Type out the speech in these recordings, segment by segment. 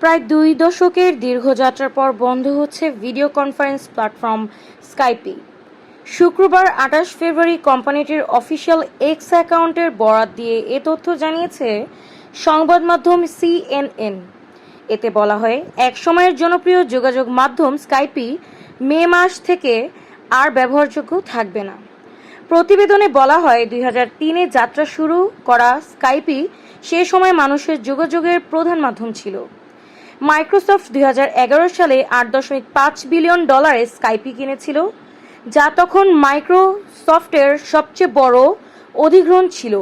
প্রায় দুই দশকের দীর্ঘযাত্রার পর বন্ধ হচ্ছে ভিডিও কনফারেন্স প্ল্যাটফর্ম স্কাইপি। শুক্রবার আঠাশ ফেব্রুয়ারি কোম্পানিটির অফিসিয়াল এক্স অ্যাকাউন্টের বরাত দিয়ে এ তথ্য জানিয়েছে সংবাদ মাধ্যম সিএনএন। এতে বলা হয়, এক সময়ের জনপ্রিয় যোগাযোগ মাধ্যম স্কাইপি মে মাস থেকে আর ব্যবহারযোগ্য থাকবে না। প্রতিবেদনে বলা হয়, দুই হাজার তিনে যাত্রা শুরু করা স্কাইপি সে সময় মানুষের যোগাযোগের প্রধান মাধ্যম ছিল। মাইক্রোসফট দুই হাজার এগারো সালে আট দশমিক পাঁচ বিলিয়ন ডলারে স্কাইপি কিনেছিল, যা তখন মাইক্রোসফটের সবচেয়ে বড় অধিগ্রহণ ছিল।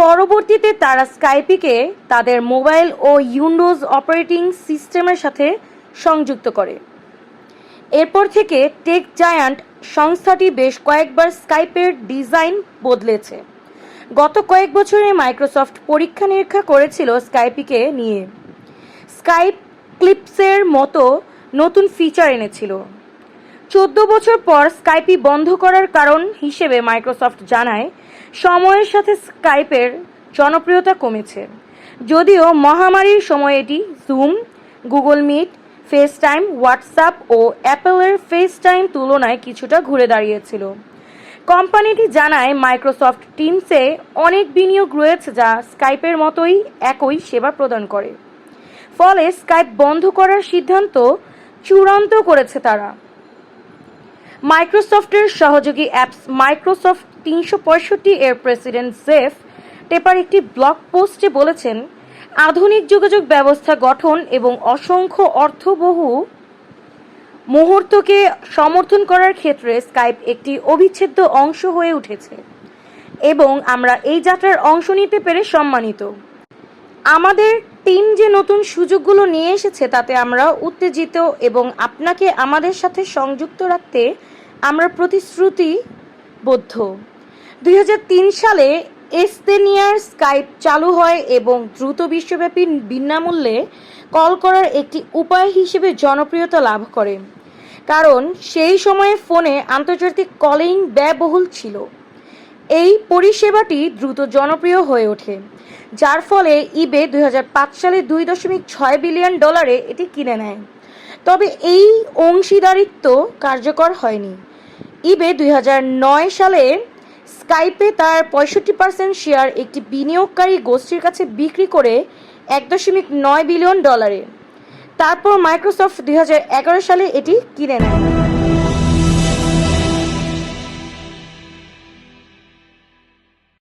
পরবর্তীতে তারা স্কাইপিকে তাদের মোবাইল ও উইন্ডোজ অপারেটিং সিস্টেমের সাথে সংযুক্ত করে। এরপর থেকে টেক জায়ান্ট সংস্থাটি বেশ কয়েকবার স্কাইপের ডিজাইন বদলেছে। গত কয়েক বছরে মাইক্রোসফট পরীক্ষা নিরীক্ষা করেছিল স্কাইপিকে নিয়ে। স্কাইপ ক্লিপসের মতো নতুন ফিচার এনেছিল। চোদ্দ বছর পর স্কাইপি বন্ধ করার কারণ হিসেবে মাইক্রোসফট জানায়, সময়ের সাথে স্কাইপের জনপ্রিয়তা কমেছে। যদিও মহামারীর সময় এটি Zoom Google Meet FaceTime WhatsApp ও অ্যাপেলের ফেস টাইম তুলনায় কিছুটা ঘুরে দাঁড়িয়েছিল। কোম্পানিটি জানায় মাইক্রোসফট টিমসে অনেক বিনিয়োগ রয়েছে যা স্কাইপের মতোই একই সেবা প্রদান করে। ফলে স্কাইপ বন্ধ করার সিদ্ধান্ত চূড়ান্ত করেছে তারা। মাইক্রোসফটের সহযোগী অ্যাপস মাইক্রোসফট তিনশো পঁয়ষট্টি এর প্রেসিডেন্ট জেফ টেপার একটি ব্লগ পোস্টে বলেছেন, আধুনিক যোগাযোগ ব্যবস্থা গঠন এবং অসংখ্য অর্থবহু মুহূর্তকে সমর্থন করার ক্ষেত্রে স্কাইপ একটি অবিচ্ছেদ্য অংশ হয়ে উঠেছে এবং আমরা এই যাত্রার অংশ নিতে পেরে সম্মানিত। আমাদের টিম যে নতুন সুযোগগুলো নিয়ে এসেছে, তাতে আমরা উত্তেজিত এবং আপনাকে আমাদের সাথে সংযুক্ত রাখতে আমরা প্রতিশ্রুতিবদ্ধ। দু হাজার তিন সালে এস্তেনিয়ার স্কাইপ চালু হয় এবং দ্রুত বিশ্বব্যাপী বিনামূল্যে কল করার একটি উপায় হিসেবে জনপ্রিয়তা লাভ করে। কারণ সেই সময়ে ফোনে আন্তর্জাতিক কলিং ব্যয়বহুল ছিল। এই পরিষেবাটি দ্রুত জনপ্রিয় হয়ে ওঠে, যার ফলে ইবে দুই হাজার পাঁচ সালে দুই দশমিক ছয় বিলিয়ন ডলারে এটি কিনে নেয়। তবে এই অংশীদারিত্ব কার্যকর হয়নি। ইবে দুই হাজার নয় সালে স্কাইপে তার পঁয়ষট্টি পার্সেন্ট শেয়ার একটি বিনিয়োগকারী গোষ্ঠীর কাছে বিক্রি করে এক দশমিক নয় বিলিয়ন ডলারে। তারপর মাইক্রোসফট দুই হাজার এগারো সালে এটি কিনে নেয়।